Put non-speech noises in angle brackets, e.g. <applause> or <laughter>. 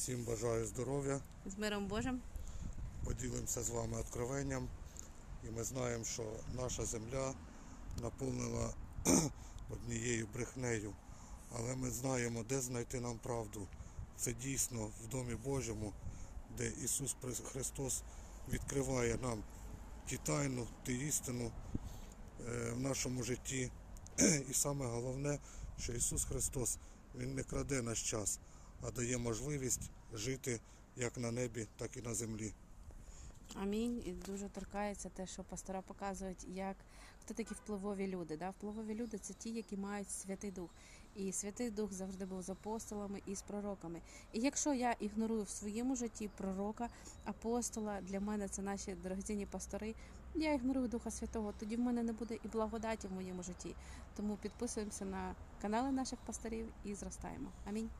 Всім бажаю здоров'я. З миром Божим. Поділимося з вами откровенням. І ми знаємо, що наша земля наповнена <clears throat> однією брехнею. Але ми знаємо, де знайти нам правду. Це дійсно в Домі Божому, де Ісус Христос відкриває нам ті тайну, ті істину е, в нашому житті. <clears throat> І саме головне, що Ісус Христос Він не краде наш час, а дає можливість жити як на небі, так і на землі. Амінь. І дуже торкається те, що пастора показують, як хто такі впливові люди. Да? Впливові люди це ті, які мають Святий Дух. І Святий Дух завжди був з апостолами і з пророками. І якщо я ігнорую в своєму житті пророка, апостола, для мене це наші дорогоцінні пастори, я ігнорую Духа Святого, тоді в мене не буде і благодаті в моєму житті. Тому підписуємося на канали наших пасторів і зростаємо. Амінь.